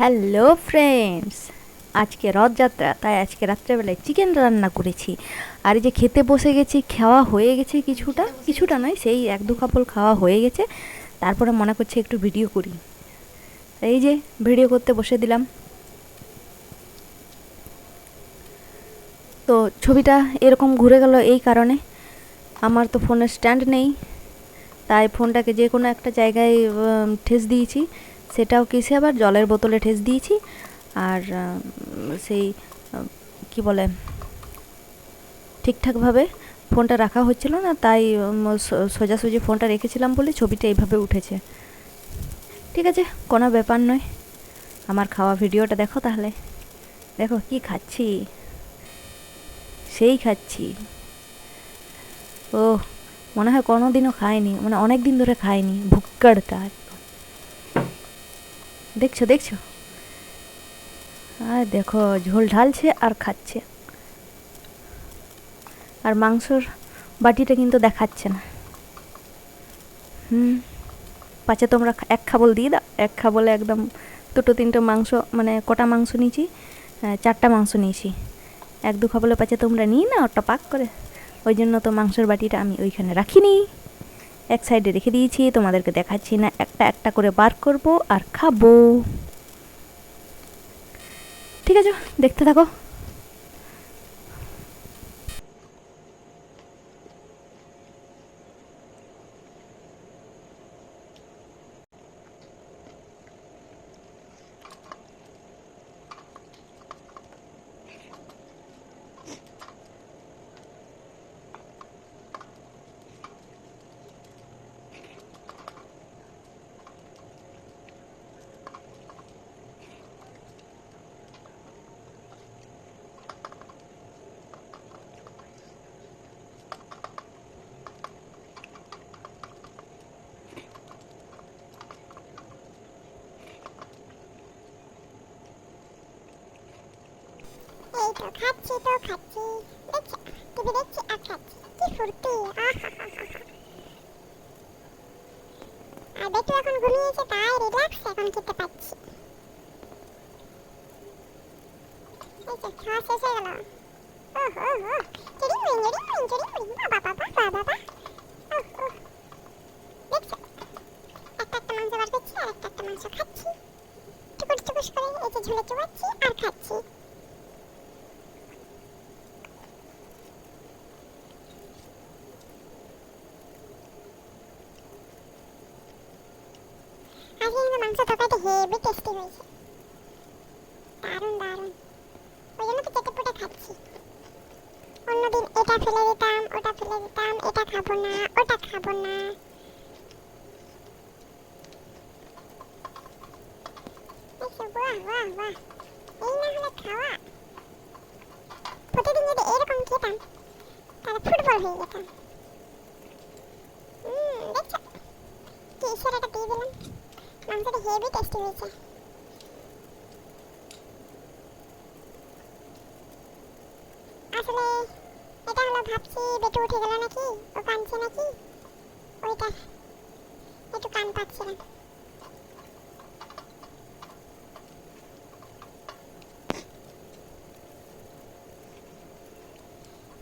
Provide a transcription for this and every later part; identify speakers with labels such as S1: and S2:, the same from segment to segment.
S1: Hello friends আজকে রথযাত্রা, তাই আজকে রাত্রেবেলায় চিকেন রান্না করেছি। আর এই যে খেতে বসে গেছি, খাওয়া হয়ে গেছে কিছুটা। কিছুটা নয়, সেই এক দু কাপড় খাওয়া হয়ে গেছে। তারপরে মনে করছে একটু ভিডিও করি। এই যে ভিডিও করতে বসে দিলাম। তো ছবিটা এরকম ঘুরে গেল এই কারণে। আমার তো ফোনের স্ট্যান্ড নেই। তাই ফোনটাকে যে কোনো একটা জায়গায় ঠেস দিয়েছি। সেটাও কিসে আবার জলের বোতলে ঠেস দিয়েছি। আর সেই কি বলে, ঠিকঠাকভাবে ফোনটা রাখা হচ্ছিল না, তাই সোজাসুজি ফোনটা রেখেছিলাম বলে ছবিটা এইভাবে উঠেছে। ঠিক আছে, কোনো ব্যাপার নয়। আমার খাওয়া ভিডিওটা দেখো তাহলে। দেখো কি খাচ্ছি। সেই খাচ্ছি। ও মনে হয় কোনো দিনও খাইনি মানে অনেক দিন ধরে খাইনি ভুক্কাড়টা একদম। দেখছ দেখছ? আর দেখো, ঝোল ঢালছে আর খাচ্ছে। আর মাংসর বাটিটা কিন্তু দেখাচ্ছে না। হুম, পাছে তোমরা এক খাবল দিয়ে দাও। এক খাবলে একদম দুটো, তিনটে মাংস মানে কটা মাংস নিয়েছি? চারটা মাংস নিয়েছি। এক দু খাবলে পাছে তোমরা নিয়ে না ওটা পাক করে। ওই জন্য তো মাংসের বাটিটা আমি ওইখানে রাখিনি। এক সাইডে রেখে দিয়েছি, তোমাদেরকে দেখাচ্ছি না, একটা একটা করে বার করব আর খাব। ঠিক আছে, দেখতে থাকো।
S2: তো খাচ্ছি তো খাচ্ছি। দেখছি, টিভি দেখছি আর খাচ্ছি। কি ফুর্তি আর বেটু এখন ঘুমিয়েছে, তাই রিল্যাক্স এখন খেতে পাচ্ছি। এই তো খাওয়া শেষ হয়ে গেল। ওহ ওহ ওহ চিড়িং মিড়িং চিড়িং মিড়িং চিড়িং মিড়িং বাবা বাবা বাবা বাবা দেখছ, একটা একটা মাংস বার করছি, আর একটা একটা মাংস খাচ্ছি। টুকুস টুকুস করে এই যে ঝুলে চুবাচ্ছি আর খাচ্ছি। আজকে কিন্তু মাংস তরকারিটা হেভি টেস্টি হয়েছে। দারুণ দারুণ। ওই জন্য তো চেটে পুটে খাচ্ছি। অন্যদিন এটা ফেলে দিতাম, ওটা ফেলে দিতাম, এটা খাব না, ওটা খাব না। প্রতিদিন যদি এরকম খেতাম, তাহলে ফুটবল হয়ে যেতাম হুম দেখছ কি ইশারাটা দিয়ে দিলাম মাংসটা হেভি টেস্টি হয়েছে। আসলে এটা হলো ভাবছি বেটু উঠে গেল নাকি? ও কাঁদছে নাকি? ওইটা একটু কান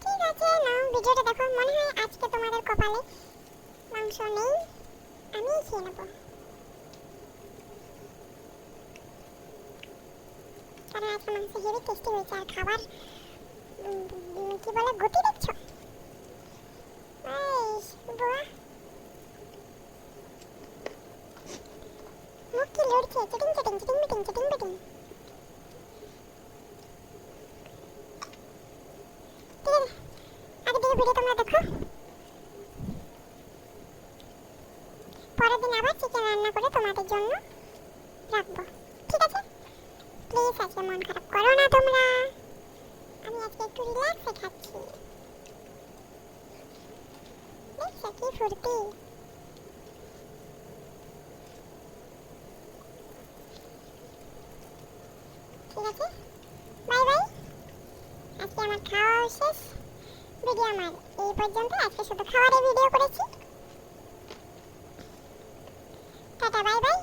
S2: ঠিক আছে ভিডিওটা দেখো। মনে হয় আজকে তোমাদের কপালে মাংস নেই। আমিই খেয়ে নেব। কারণ আজকে মাংস হেভি টেস্টি হয়েছে। আর খাবার কি বলে গতি দেখছ? পরের দিন আবার চিকেন রান্না করে তোমাদের জন্য। প্লিজ আজকে মন খারাপ করো না তোমরা। আমি আজকে একটু খাচ্ছি। দেখছ কি ফুর্তি? ঠিক আছে? Bye bye. আজকে আমার খাওয়া শেষ। ভিডিও আমার এই পর্যন্ত আজকে শুধু ভিডিও করেছি। Ta-ta, bye bye.